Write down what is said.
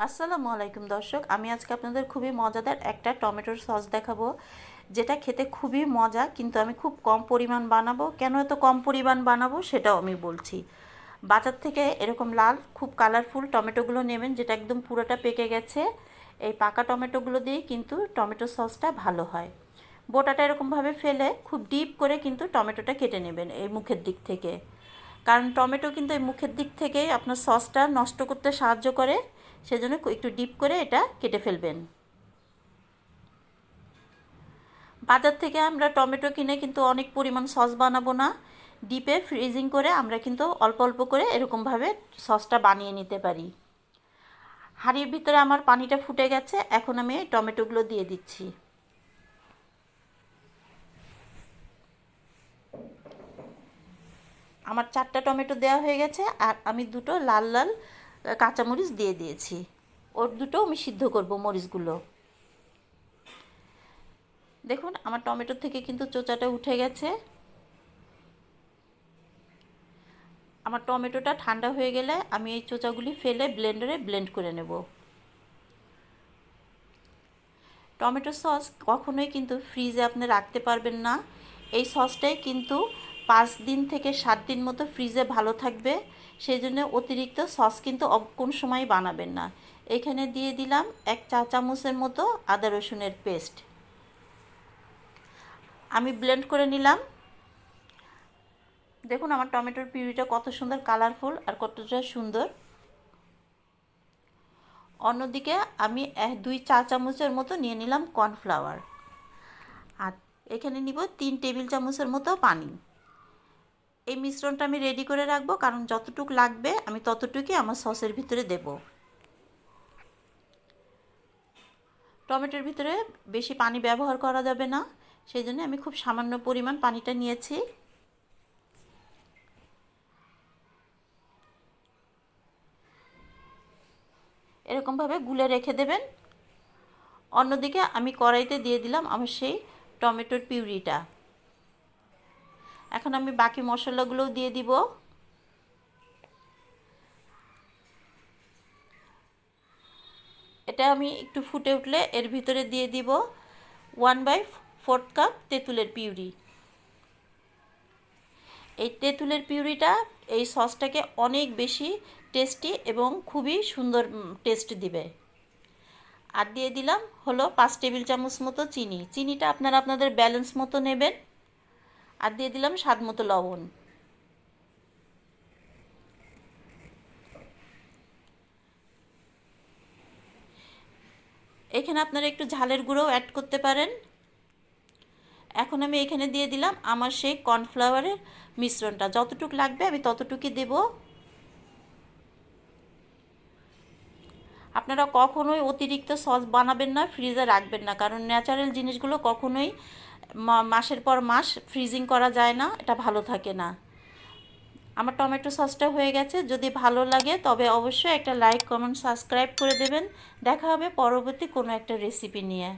আসসালামু আলাইকুম দর্শক, আমি আজকে আপনাদের খুবই মজাদার একটা টমেটোর সস দেখাবো, যেটা খেতে খুবই মজা, কিন্তু আমি খুব কম পরিমাণ বানাবো। কেন এত কম পরিমাণ বানাবো সেটাও আমি বলছি। বাজার থেকে এরকম লাল, খুব কালারফুল টমেটোগুলো নেবেন, যেটা একদম পুরোটা পেকে গেছে। এই পাকা টমেটোগুলো দিয়ে কিন্তু টমেটো সসটা ভালো হয়। বোটাটা এরকমভাবে ফেলে খুব ডিপ করে কিন্তু টমেটোটা কেটে নেবেন এই মুখের দিক থেকে। কারণ টমেটো কিন্তু এই মুখের দিক থেকেই আপনার সসটা নষ্ট করতে সাহায্য করে। সেজন্য একটু ডিপ করে এটা কেটে ফেলবেন। বাজার থেকে আমরা টমেটো কিনে কিন্তু অনেক পরিমাণ সস বানাবো না। ডিপে ফ্রিজিং করে আমরা কিন্তু অল্প অল্প করে এরকমভাবে সসটা বানিয়ে নিতে পারি। হাঁড়ির ভিতরে আমার পানিটা ফুটে গেছে, এখন আমি টমেটোগুলো দিয়ে দিচ্ছি। আমার চারটা টমেটো দেওয়া হয়ে গেছে, আর আমি দুটো লাল লাল কাঁচামরিচ দিয়ে দিয়েছি। ওর দুটো আমি সিদ্ধ করব মরিচগুলো। দেখুন, আমার টমেটো থেকে কিন্তু চোচাটা উঠে গেছে। আমার টমেটোটা ঠান্ডা হয়ে গেলে আমি এই চোচাগুলি ফেলে ব্লেন্ডারে ব্লেন্ড করে নেব। টমেটো সস কখনোই কিন্তু ফ্রিজে আপনি রাখতে পারবেন না। এই সসটাই কিন্তু পাঁচ দিন থেকে সাত দিন মতো ফ্রিজে ভালো থাকবে সেই জন্য অতিরিক্ত সস কিন্তু কোন সময় বানাবেন না। এখানে দিয়ে দিলাম এক চা চামচের মতো আদা রসুনের পেস্ট। আমি ব্লেন্ড করে নিলাম। দেখুন আমার টমেটোর পিউরিটা কত সুন্দর কালারফুল আর কতটা সুন্দর। অন্যদিকে আমি দুই চা চামচের মতো নিয়ে নিলাম কর্নফ্লাওয়ার। আর এখানে নিব তিন টেবিল চামচের মতো পানি। এই মিশ্রণটা আমি রেডি করে রাখব, কারণ যতটুক লাগবে আমি ততটুকুই আমার সসের ভিতরে দেব। টমেটোর ভিতরে বেশি পানি ব্যবহার করা যাবে না সেই জন্য আমি খুব সামান্য পরিমাণ পানিটা নিয়েছি। এরকমভাবে গুলে রেখে দেবেন। অন্যদিকে আমি কড়াইতে দিয়ে দিলাম আমার সেই টমেটোর পিউরিটা। এখন আমি বাকি মশলাগুলোও দিয়ে দিব। এটা আমি একটু ফুটে উঠলে এর ভিতরে দিয়ে দিব ওয়ান বাই ফোর্থ কাপ তেঁতুলের পিউরি। এই তেঁতুলের পিউরিটা এই সসটাকে অনেক বেশি টেস্টি এবং খুবই সুন্দর টেস্ট দিবে। আর দিয়ে দিলাম হলো পাঁচ টেবিল চামচ মতো চিনি। চিনিটা আপনারা আপনাদের ব্যালেন্স মতো নেবেন। আর দিয়ে দিলাম স্বাদ মতো লবণ। এখানে আপনারা একটু ঝালের গুঁড়োও অ্যাড করতে পারেন। এখন আমি এখানে দিয়ে দিলাম আমার সেই কর্নফ্লাওয়ারের মিশ্রণটা। যতটুকু লাগবে আমি ততটুকুই দেব। আপনারা কখনোই অতিরিক্ত সস বানাবেন না ফ্রিজে রাখবেন না, কারণ ন্যাচারাল জিনিসগুলো কখনোই মাসের পর মাস ফ্রিজিং করা যায় না, এটা ভালো থাকে না। আমার টমেটো সসটা হয়ে গেছে, যদি ভালো লাগে, তবে অবশ্যই একটা লাইক কমেন্ট সাবস্ক্রাইব করে দেবেন। দেখা হবে পরবর্তী কোনো একটা রেসিপি নিয়ে।